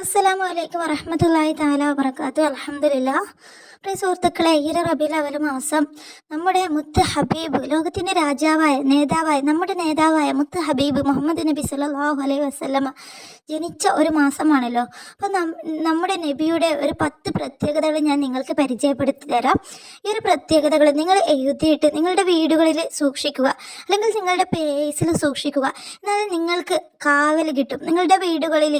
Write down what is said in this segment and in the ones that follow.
അസ്സലാമു അലൈക്കും വറഹമത്തല്ലാഹി താല വബർക്കാത്തു അലഹമില്ല പ്രിയ സുഹൃത്തുക്കളെ ഈ റബിയിൽ അവൽ മാസം നമ്മുടെ മുത്ത് ഹബീബ് ലോകത്തിന്റെ രാജാവായ നേതാവായ നമ്മുടെ നേതാവായ മുത്ത് ഹബീബ് മുഹമ്മദ് നബി സല്ലാഹു അലൈഹി വസ്ലമ ജനിച്ച ഒരു മാസമാണല്ലോ. അപ്പം നമ്മുടെ നബിയുടെ ഒരു പത്ത് പ്രത്യേകതകൾ ഞാൻ നിങ്ങൾക്ക് പരിചയപ്പെടുത്തി തരാം. ഈ ഒരു പ്രത്യേകതകൾ നിങ്ങൾ എഴുതിയിട്ട് നിങ്ങളുടെ വീടുകളിൽ സൂക്ഷിക്കുക. അല്ലെങ്കിൽ നിങ്ങളുടെ പേസിൽ സൂക്ഷിക്കുക. എന്നാൽ നിങ്ങൾക്ക് കാവൽ കിട്ടും. നിങ്ങളുടെ വീടുകളിൽ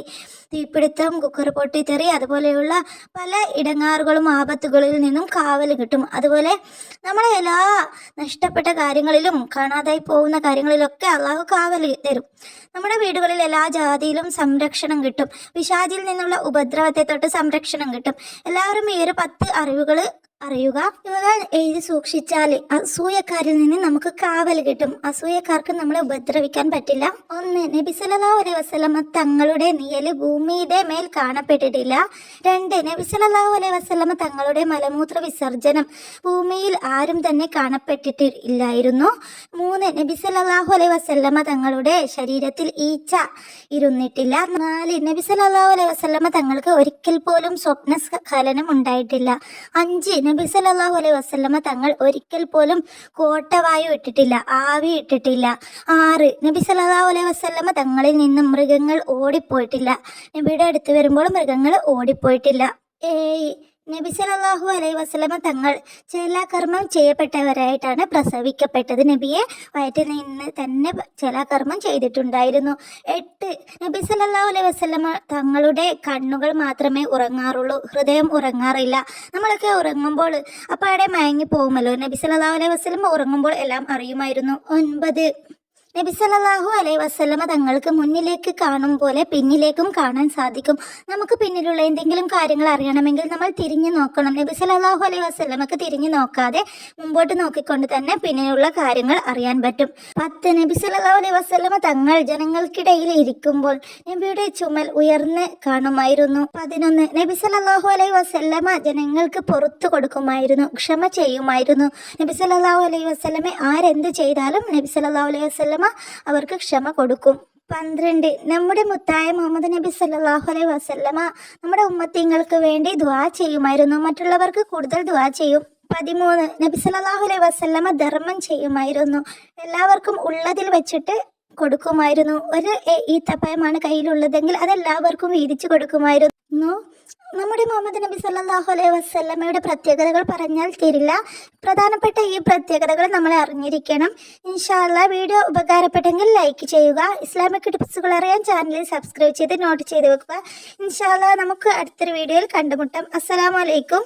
തീപിടുത്തം കുക്കർ പൊട്ടിത്തെറി അതുപോലെയുള്ള പല ഇടങ്ങാറുകളും ആപത്തുകളിൽ നിന്നും കാവൽ കിട്ടും. അതുപോലെ നമ്മളെ എല്ലാ നഷ്ടപ്പെട്ട കാര്യങ്ങളിലും കാണാതായി പോകുന്ന കാര്യങ്ങളിലൊക്കെ അള്ളാഹു കാവൽ തരും. നമ്മുടെ വീടുകളിൽ എല്ലാ ജാതിയിലും സംരക്ഷണം കിട്ടും. പിശാചിൽ നിന്നുള്ള ഉപദ്രവത്തെ തൊട്ട് സംരക്ഷണം കിട്ടും. എല്ലാവരും ഈ ഒരു പത്ത് അറിവുകൾ അറിയുക ഇവകൾ എഴുതി സൂക്ഷിച്ചാൽ അസൂയക്കാരിൽ നിന്ന് നമുക്ക് കാവൽ കിട്ടും. അസൂയക്കാർക്ക് നമ്മളെ ഉപദ്രവിക്കാൻ പറ്റില്ല. ഒന്ന് നബി സല്ലല്ലാഹു അലൈഹി വസല്ലമ തങ്ങളുടെ നിയൽ ഭൂമിയുടെ മേൽ കാണപ്പെട്ടിട്ടില്ല. രണ്ട് നബി സല്ലല്ലാഹു അലൈഹി വസല്ലമ തങ്ങളുടെ മലമൂത്ര വിസർജനം ഭൂമിയിൽ ആരും തന്നെ കാണപ്പെട്ടിട്ടില്ലായിരുന്നു. മൂന്ന് നബിസലാഹു അലൈ അലൈഹി വസല്ലമ തങ്ങളുടെ ശരീരത്തിൽ ഈച്ച ഇരുന്നിട്ടില്ല. നാല് നബിസലാഹു അലൈ അലൈഹി വസല്ലമ തങ്ങൾക്ക് ഒരിക്കൽ പോലും സ്വപ്ന സ്ഖലനം ഉണ്ടായിട്ടില്ല. അഞ്ച് നബി സല്ലല്ലാഹു അലൈഹി വസല്ലമ തങ്ങൾ ഒരിക്കൽ പോലും കോട്ടവായു ഇട്ടിട്ടില്ല ആവി ഇട്ടിട്ടില്ല. ആറ് നബി സല്ലല്ലാഹു അലൈഹി വസല്ലമ തങ്ങളിൽ നിന്നും മൃഗങ്ങൾ ഓടിപ്പോയിട്ടില്ല. നബിയുടെ അടുത്ത് വരുമ്പോൾ മൃഗങ്ങൾ ഓടിപ്പോയിട്ടില്ല. ഏയ് നബി അലൈ അലൈഹി വസല്ലമ തങ്ങൾ ചേലാകർമ്മം ചെയ്യപ്പെട്ടവരായിട്ടാണ് പ്രസവിക്കപ്പെട്ടത്. നബിയെ വയറ്റിൽ നിന്ന് തന്നെ ചേലാകർമ്മം ചെയ്തിട്ടുണ്ടായിരുന്നു. എട്ട് നബി അലൈ അലൈഹി വസല്ലമ തങ്ങളുടെ കണ്ണുകൾ മാത്രമേ ഉറങ്ങാറുള്ളൂ. ഹൃദയം ഉറങ്ങാറില്ല. നമ്മളൊക്കെ ഉറങ്ങുമ്പോൾ അപ്പാടെ മയങ്ങി പോകുമല്ലോ. നബി അലൈ അലൈഹി വസല്ലമ ഉറങ്ങുമ്പോൾ എല്ലാം അറിയുമായിരുന്നു. ഒൻപത് നബി അലൈ വസ്ലമ തങ്ങൾക്ക് മുന്നിലേക്ക് കാണും പോലെ പിന്നിലേക്കും കാണാൻ സാധിക്കും. നമുക്ക് പിന്നിലുള്ള എന്തെങ്കിലും കാര്യങ്ങൾ അറിയണമെങ്കിൽ നമ്മൾ തിരിഞ്ഞു നോക്കണം. നബിസലാഹു അലൈ അലൈഹി വസല്ലമക്ക് തിരിഞ്ഞു നോക്കാതെ മുമ്പോട്ട് നോക്കിക്കൊണ്ട് തന്നെ പിന്നിലുള്ള കാര്യങ്ങൾ അറിയാൻ പറ്റും. പത്ത് നബിസലാഹു അലൈ അലൈഹി വസല്ലമ തങ്ങൾ ജനങ്ങൾക്കിടയിൽ ഇരിക്കുമ്പോൾ നബിയുടെ ചുമൽ ഉയർന്ന് കാണുമായിരുന്നു. പതിനൊന്ന് നബിസലാഹു അലൈ അലൈഹി വസല്ലമ ജനങ്ങൾക്ക് പുറത്തു കൊടുക്കുമായിരുന്നു. ക്ഷമ ചെയ്യുമായിരുന്നു. നബിസലാഹു അലൈ അലൈഹി വസല്ലമെ ആരെന്ത് ചെയ്താലും നബിസലാഹു അലൈഹി അലൈഹി അവർക്ക് ക്ഷമ കൊടുക്കും. പന്ത്രണ്ട്. നമ്മുടെ മുത്തായ മുഹമ്മദ് നബി സല്ലാഹു അലൈഹി വസല്ലമ നമ്മുടെ ഉമ്മത്തിങ്ങൾക്ക് വേണ്ടി ദ്വാ ചെയ്യുമായിരുന്നു. മറ്റുള്ളവർക്ക് കൂടുതൽ ദ്വാ ചെയ്യും. പതിമൂന്ന്. നബി സല്ലാഹു അലൈഹി വസല്ലമ ധർമ്മം ചെയ്യുമായിരുന്നു. എല്ലാവർക്കും ഉള്ളതിൽ വെച്ചിട്ട് കൊടുക്കുമായിരുന്നു. ഒരു ഈത്തപ്പയമാണ് കയ്യിലുള്ളതെങ്കിൽ അതെല്ലാവർക്കും വീതിച്ചു കൊടുക്കുമായിരുന്നു. നമ്മുടെ മുഹമ്മദ് നബി സല്ലാഹു അലൈഹി വസല്ലമയുടെ പ്രത്യേകതകൾ പറഞ്ഞാൽ തീരില്ല. പ്രധാനപ്പെട്ട ഈ പ്രത്യേകതകൾ നമ്മൾ അറിഞ്ഞിരിക്കണം. ഇൻഷാല്ല വീഡിയോ ഉപകാരപ്പെട്ടെങ്കിൽ ലൈക്ക് ചെയ്യുക. ഇസ്ലാമിക് ടിപ്സുകൾ അറിയാൻ ചാനൽ സബ്സ്ക്രൈബ് ചെയ്ത് നോട്ട് ചെയ്ത് വെക്കുക. ഇൻഷാല്ല നമുക്ക് അടുത്തൊരു വീഡിയോയിൽ കണ്ടുമുട്ടാം. അസ്സലാമു അലൈക്കും.